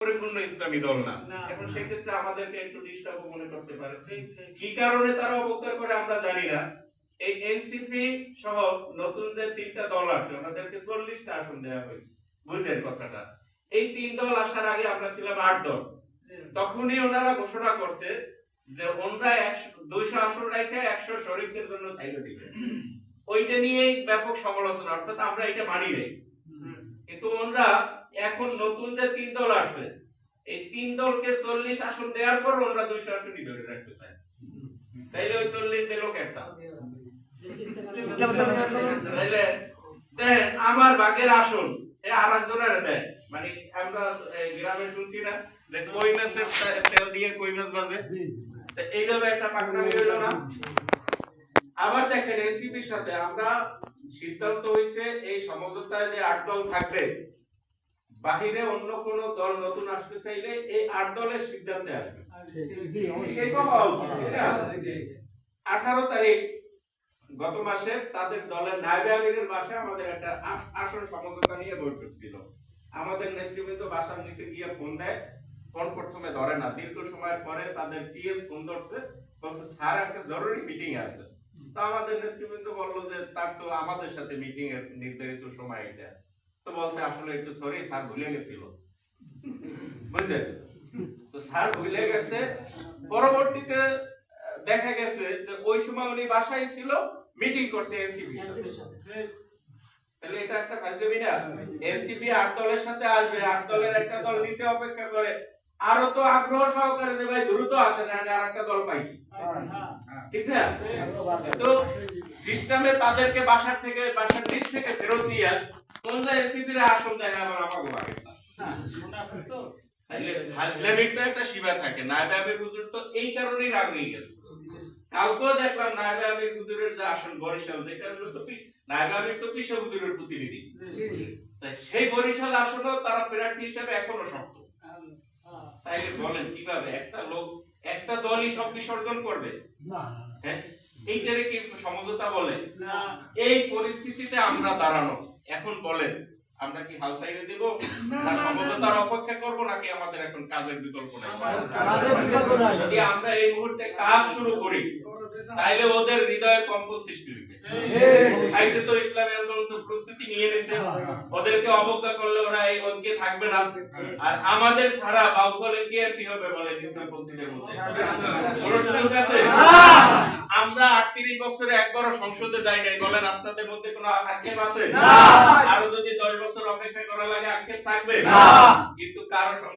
পরিপূর্ণ ইসলামী দল না। এখন সেক্ষেত্রে আমাদেরকে একটু ডিস্টার্ব মনে করতে পারে। কি কারণে তারা অবজ্ঞা করে আমরা জানি না। এই এনসিপি সহ নতুন যে তিনটা দল আছে ওনাদেরকে চল্লিশটা আসন দেওয়া হয়েছে। বুঝলেন কথাটা? এই তিন দল আসার আগে আমরা ছিলাম আট দল। তখনই ওনারা ঘোষণা করছে যে ওনরা একশো দুইশো আসন রেখে একশো শরীফদের জন্য সাইড দিবে। ওইটা নিয়েই ব্যাপক সমালোচনা অর্থাৎ আমরা এটা মানি নাই। কিন্তু ওনরা এখন নতুন যে তিন দল আসছে এই তিন দলকে চল্লিশ আসন দেওয়ার পর ওনরা দুইশো আসনই ধরে রাখতে চায় তাইলে ওই চল্লিশ দিল কেটা? তাইলে দেখেন আমার বাগের আসন এ আর একজনের দেয়। মানে আমরা গ্রামে শুনছি না যে কই মাছের তেল দিয়ে কই মাছ বাজে এইভাবে একটা পাকনামি হইল না? আবার দেখেন এনসিপির সাথে আমরা সিদ্ধান্ত হয়েছে এই সমঝোতায় যে আট দল থাকবে বাহিরে অন্য কোন দল নতুন আসতে চাইলে এই আট দলের সিদ্ধান্তে আসবে। না? আঠারো তারিখ গত মাসে তাদের দলের নায়বে আমিরের বাসায় আমাদের একটা আসন সমঝোতা নিয়ে বৈঠক ছিল। আমাদের নেতৃবৃন্দ বাসার নিচে গিয়ে ফোন দেয় ফোন প্রথমে ধরে না দীর্ঘ সময়ের পরে তাদের পিএস ফোন ধরছে বলছে স্যার একটা জরুরি মিটিং আছে। তো আমাদের নেতৃবৃন্দ বলল যে তার তো আমাদের সাথে মিটিং এর নির্ধারিত সময় এটা। তো বলছে আসলে একটু সরি স্যার ভুলে গেছিল। বুঝলেন? তো স্যার ভুলে গেছে। পরবর্তীতে দেখা গেছে যে ওই সময় উনি বাসায় ছিল মিটিং করছে এনসিপি তাহলে এটা একটা ফাজলামি না? এনসিপি আট দলের সাথে আসবে আট দলের একটা দল নিচে অপেক্ষা করে। আরও তো আগ্রহ সহকারে যে ভাই দ্রুত আসে না আর একটা দল পাইছি। ঠিক না? তো সিস্টেমে তাদেরকে বাসার থেকে বাসার নিচ থেকে ফেরত দিয়ে কোনটা দেখা আবার আমাকে লাগে তাইলে ফাজলামির একটা সীমা থাকে নায়বে আমির হুজুর তো এই কারণেই রাগ হয়ে গেছে। কালকেও দেখলাম নায়বে আমির হুজুরের যে আসন বরিশাল যেটা হলো তো নায়বে আমির তো পিসা হুজুরের প্রতিনিধি। সেই বরিশাল আসনও তারা প্রার্থী হিসেবে এখনও শক্ত। তাইলে বলেন কীভাবে? একটা লোক একটা দলই সব বিসর্জন করবে? হ্যাঁ? এইটারে কি সমঝোতা বলে? এই পরিস্থিতিতে আমরা দাঁড়ানো। এখন বলেন আমরা কি হাল সাইডে দেব? না সমঝোতার অপেক্ষা করব নাকি আমাদের এখন কাজের বিকল্প নাই। যদি আমরা এই মুহূর্তে কাজ শুরু করি তাইলে ওদের হৃদয়ে কম্পন সৃষ্টি হবে। আইসে তো ইসলামী আন্দোলন তো প্রস্তুতি নিয়ে নিছে ওদেরকে অবজ্ঞা করলে ওরা এই ঐক্যে থাকবে না। আর আমাদের ছাড়া বাউকলে কে কি হবে বলে ইসলামপন্থীদের মধ্যে কোনো সুযোগ আছে আমরা আটত্রিশ বছরে একবারও সংসদে যায় নাই। বলেন আপনাদের মধ্যে কোনো আক্ষেপ আছে? না। আরও যদি দশ বছর অপেক্ষা করা লাগে আক্ষেপ থাকবে? না। কিন্তু কারও